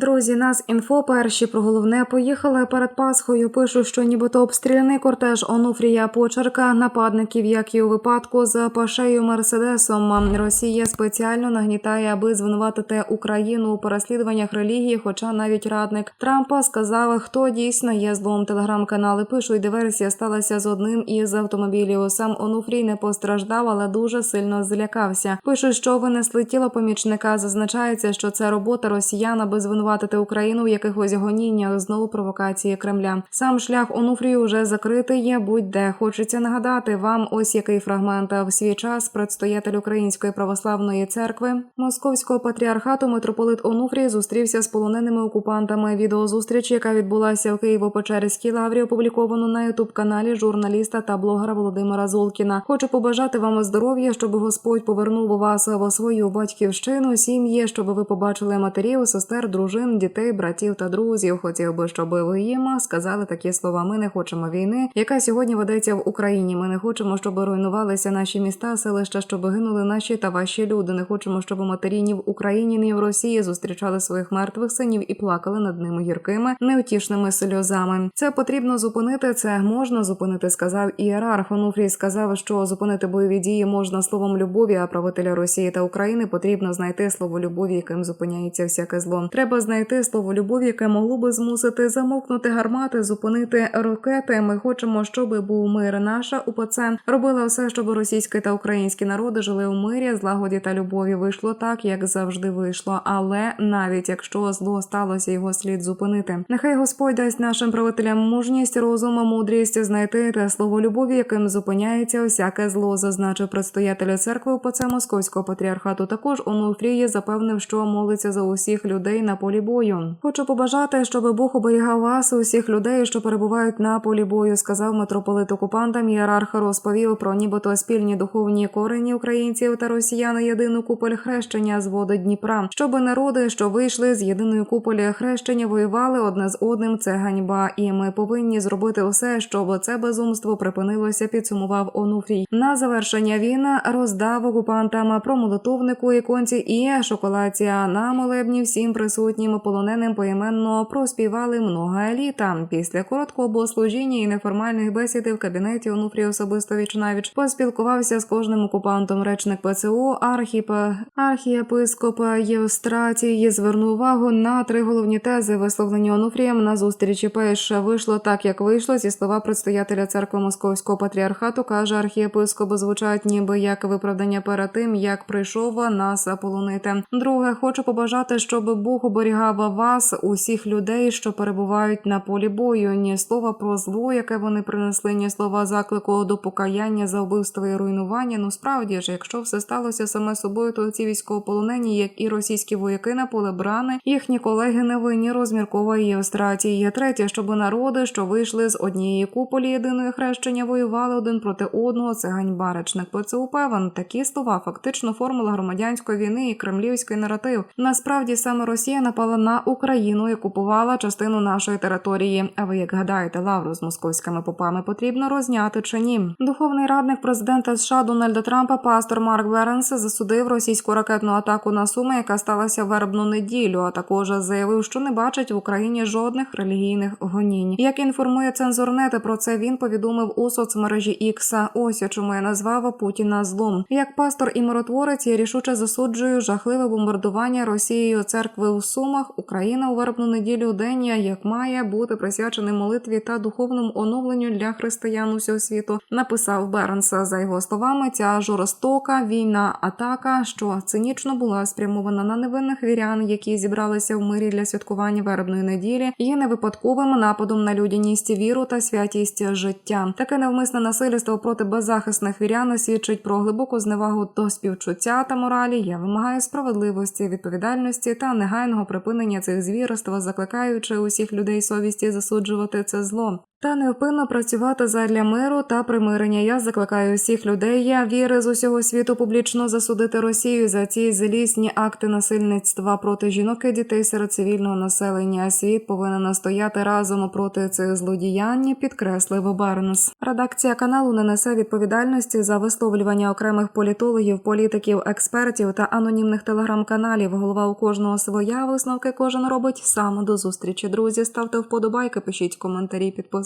Друзі, нас інфо перші про головне поїхали перед Пасхою. Пишуть, що нібито обстріляний кортеж Онуфрія Почерка, нападників, як і у випадку з Пашею Мерседесом. Росія спеціально нагнітає, аби звинуватити Україну у переслідуваннях релігії. Хоча навіть радник Трампа сказав, хто дійсно є злом. Телеграм-канали пишуть, диверсія сталася з одним із автомобілів. Сам Онуфрій не постраждав, але дуже сильно злякався. Пишуть, що винесли тіло помічника. Зазначається, що це робота росіян, аби звинуватити Україну в якихось гоніннях. Знову провокації Кремля. Сам шлях Онуфрію вже закритий. Є будь-де хочеться нагадати вам. Ось який фрагмент в свій час предстоятель Української православної церкви Московського патріархату митрополит Онуфрій зустрівся з полоненими окупантами. Відеозустріч, яка відбулася в Києво-Печерській лаврі, опубліковано на ютуб каналі журналіста та блогера Володимира Золкіна. Хочу побажати вам здоров'я, щоб Господь повернув вас в свою батьківщину, сім'ї, щоб ви побачили матерів, сестер, дружин, дітей, братів та друзів. Хотів би, щоб ви їм сказали такі слова. Ми не хочемо війни, яка сьогодні ведеться в Україні. Ми не хочемо, щоб руйнувалися наші міста, селища, щоб гинули наші та ваші люди. Не хочемо, щоб матері ні в Україні, ні в Росії зустрічали своїх мертвих синів і плакали над ними гіркими, неутішними сльозами. Це потрібно зупинити. Це можна зупинити, сказав ієрарх. Онуфрій сказав, що зупинити бойові дії можна словом любові, а правителя Росії та України потрібно знайти слово любові, яким зупиняється всяке зло. Треба знайти слово любові, яке могло би змусити замовкнути гармати, зупинити ракети. Ми хочемо, щоб був мир. Наша УПЦ робила все, щоб російські та українські народи жили у мирі, злагоді та любові. Вийшло так, як завжди вийшло. Але навіть якщо зло сталося, його слід зупинити. Нехай Господь дасть нашим правителям мужність, розум, мудрість знайти те слово любові, яким зупиняється всяке зло, зазначив предстоятеля церкви УПЦ Московського патріархату. Також Онуфріє запевнив, що молиться за усіх людей на полі бою. Хочу побажати, щоб Бог оберігав вас, усіх людей, що перебувають на полі бою, сказав митрополит окупантам. Ієрарх розповів про нібито спільні духовні корені українців та росіян єдину куполь хрещення з води Дніпра, щоб народи, що вийшли з єдиної куполі хрещення, воювали одне з одним. Це ганьба, і ми повинні зробити все, щоб це безумство припинилося. Підсумував Онуфрій. На завершення війна роздав окупантам про молитовнику іконці і шоколація на молебні всім присутнім полоненим поіменно проспівали много еліта. Після короткого богослужіння і неформальної бесіди в кабінеті Онуфрій особисто вічнавіч поспілкувався з кожним окупантом. Речник ПЦУ архіп архієпископ Євстратій звернув увагу на три головні тези, висловлені Онуфрієм на зустрічі. Перше вийшло так, як вийшло. Зі слова предстоятеля церкви Московського патріархату каже архієпископ, звучать ніби як виправдання перед тим, як прийшов нас полонити. Друге, хочу побажати, щоб Бог оберігав вас, усіх людей, що перебувають на полі бою. Ні слова про зло, яке вони принесли, ні слова заклику до покаяння за вбивство і руйнування. Ну справді ж, якщо все сталося саме собою, то ці військовополонені, як і російські вояки на поле брани, їхні колеги не винні розміркової Євстратії. Третє, щоб народи, що вийшли з однієї куполі єдиної хрещення, воювали один проти одного. Це ганьба речник ПЦУ певен. Такі слова фактично формула громадянської війни і кремлівський наратив. Насправді саме Росія напала на Україну і купувала частину нашої території. А ви як гадаєте, лавру з московськими попами потрібно розняти чи ні? Духовний радник президента США Дональда Трампа, пастор Марк Беренс, засудив російську ракетну атаку на Суми, яка сталася вербну неділю. А також заявив, що не бачить в Україні жодних релігійних гонінь. Як інформує цензорнет, про це він повідомив у соцмережі X. Ось чому я назвав Путіна злом. Як пастор і миротворець я рішуче засуджую жахливе бомбардування Росією церкви у Сумах. Україна у вербну неділю день, як має бути присвячений молитві та духовному оновленню для християн усього світу. Написав Бернс. За його словами, ця жорстока війна атака, що цинічно була спрямована на невинних вірян, які зібралися в мирі для святкування вербної неділі, є не випадковим нападом на людяність, віру та святість життя. Таке навмисне насильство проти беззахисних вірян свідчить про глибоку зневагу до співчуття та моралі. Я вимагаю справедливості, відповідальності та негайного припинення цих звірств, закликаючи усіх людей совісті засуджувати це зло. Та невпинно працювати задля миру та примирення. Я закликаю всіх людей я віри з усього світу публічно засудити Росію за ці злісні акти насильництва проти жінок і дітей серед цивільного населення. Світ повинен настояти разом проти цих злодіянь. Підкреслив Барнс. Редакція каналу не несе відповідальності за висловлювання окремих політологів, політиків, експертів та анонімних телеграм-каналів. Голова у кожного своя висновки кожен робить сам. До зустрічі, друзі. Ставте вподобайки, пишіть коментарі,